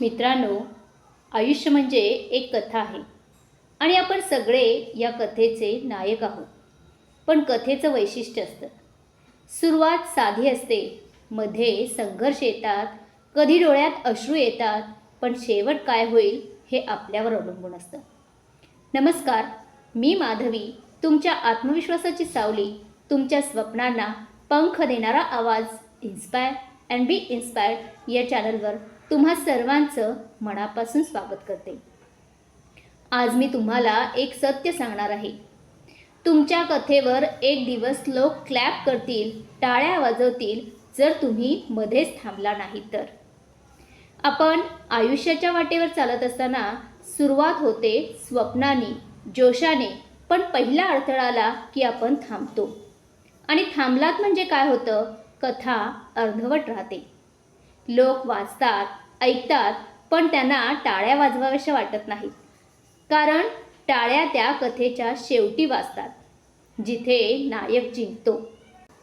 मित्रांनो आयुष्य म्हणजे एक कथा आहे आणि आपण सगळे या कथेचे नायक आहोत. पण कथेचं वैशिष्ट्य असतं. सुरुवात साधी असते. मध्ये संघर्ष येतात. कधी डोळ्यात अश्रू येतात. पण शेवट काय होईल हे आपल्यावर अवलंबून असतं. नमस्कार मी माधवी. तुमच्या आत्मविश्वासाची सावली तुमच्या स्वप्नांना पंख देणारा आवाज इन्स्पायर अँड बी इन्स्पायर्ड या चॅनलवर तुम्हा सर्वांचं मनापासून स्वागत करते. आज मी तुम्हाला एक सत्य सांगणार आहे. तुमच्या कथेवर एक दिवस लोक क्लॅप करतील टाळ्या वाजवतील जर तुम्ही मध्येच थांबला नाही तर. आपण आयुष्याच्या वाटेवर चालत असताना सुरुवात होते स्वप्नाने जोशाने पण पहिला अडथळा आला की आपण थांबतो. आणि थांबलात म्हणजे काय होतं? कथा अर्धवट राहते. लोक वाचतात ऐकतात पण त्यांना टाळ्या वाजवाव्याशा वाटत नाहीत. कारण टाळ्या त्या कथेच्या शेवटी वाजतात जिथे नायक जिंकतो.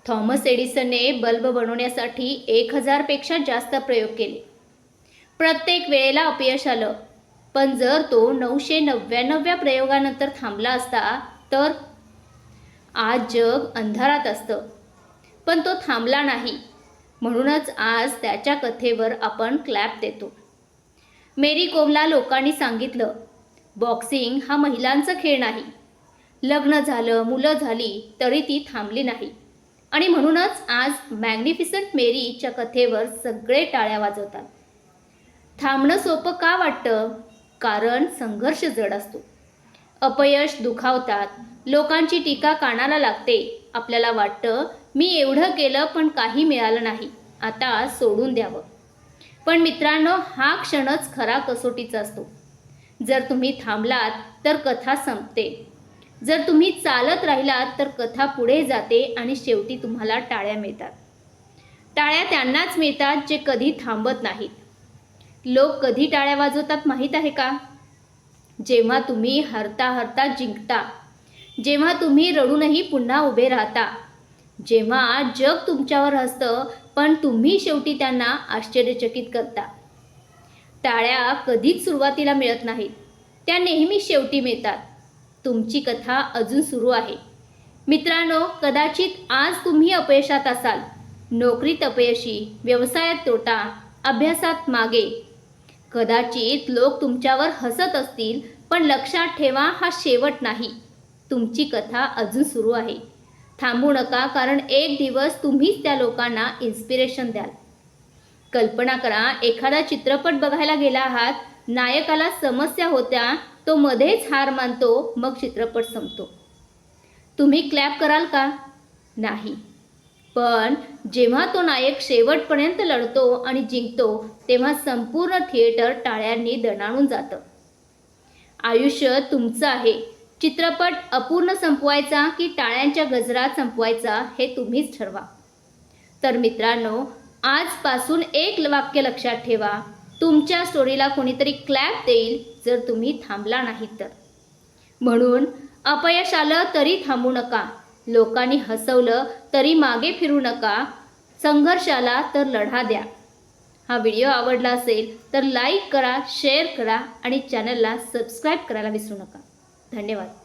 थॉमस एडिसनने बल्ब बनवण्यासाठी एक हजारपेक्षा जास्त प्रयोग केले. प्रत्येक वेळेला अपयश आलं पण जर तो नऊशे नव्याण्णव्या प्रयोगानंतर थांबला असता तर आज जग अंधारात असतं. पण तो थांबला नाही. म्हणूनच आज त्याच्या कथेवर आपण क्लॅप देतो. मेरी कोमला लोकांनी सांगितलं बॉक्सिंग हा महिलांचा खेळ नाही. लग्न झालं मुलं झाली तरी ती थांबली नाही. आणि म्हणूनच आज मॅग्निफिसंट मेरीच्या कथेवर सगळे टाळ्या वाजवतात. थांबणं सोपं का वाटतं? कारण संघर्ष जड असतो. अपयश दुखावतात. लोकांची टीका कानाला लागते. आपल्याला वाटतं मी एवढं केलं पण काही मिळालं नाही. आता सोडून द्यावं. पण मित्रांनो हा क्षणच खरा कसोटीचा असतो. जर तुम्ही थांबलात तर कथा संपते. जर तुम्ही चालत राहिलात तर कथा पुढे जाते आणि शेवटी तुम्हाला टाळ्या मिळतात. टाळ्या त्यांनाच मिळतात जे कधी थांबत नाहीत. लोक कधी टाळ्या वाजवतात माहीत आहे का? जेव्हा तुम्ही हरता हरता जिंकता जेव्हा तुम्ही रडूनही पुन्हा उभे राहता जेव्हा जग तुमच्यावर हसतं पण तुम्ही शेवटी त्यांना आश्चर्यचकित करता. टाळ्या कधीच सुरुवातीला मिळत नाहीत. त्या नेहमी शेवटी मिळतात. तुमची कथा अजून सुरू आहे. मित्रांनो कदाचित आज तुम्ही अपयशात असाल. नोकरीत अपयशी व्यवसायात तोटा अभ्यासात मागे. कदाचित लोक तुमच्यावर हसत असतील पण लक्षात ठेवा हा शेवट नाही. तुमची कथा अजून सुरू आहे. थांबू नका कारण एक दिवस तुम्हीच त्या लोकांना इन्स्पिरेशन द्याल. कल्पना करा एखादा चित्रपट बघायला गेला आहात नायकाला समस्या होत्या तो मध्येच हार मानतो मग चित्रपट संपतो. तुम्ही क्लॅप कराल का? नाही. पण जेव्हा तो नायक शेवटपर्यंत लढतो आणि जिंकतो तेव्हा संपूर्ण थिएटर टाळ्यांनी दणाणून जातं. आयुष्य तुमचं आहे. चित्रपट अपूर्ण संपवायचा की टाळ्यांच्या गजरात संपवायचा हे तुम्हीच ठरवा. तर मित्रांनो आजपासून एक वाक्य लक्षात ठेवा. तुमच्या स्टोरीला कोणीतरी क्लॅप देईल जर तुम्ही थांबला नाही तर. म्हणून अपयश आलं तरी थांबू नका. लोकांनी हसवलं तरी मागे फिरू नका. संघर्षाला तर लढा द्या. हा व्हिडिओ आवडला असेल तर लाईक करा शेअर करा आणि चॅनलला सबस्क्राईब करायला विसरू नका. धन्यवाद.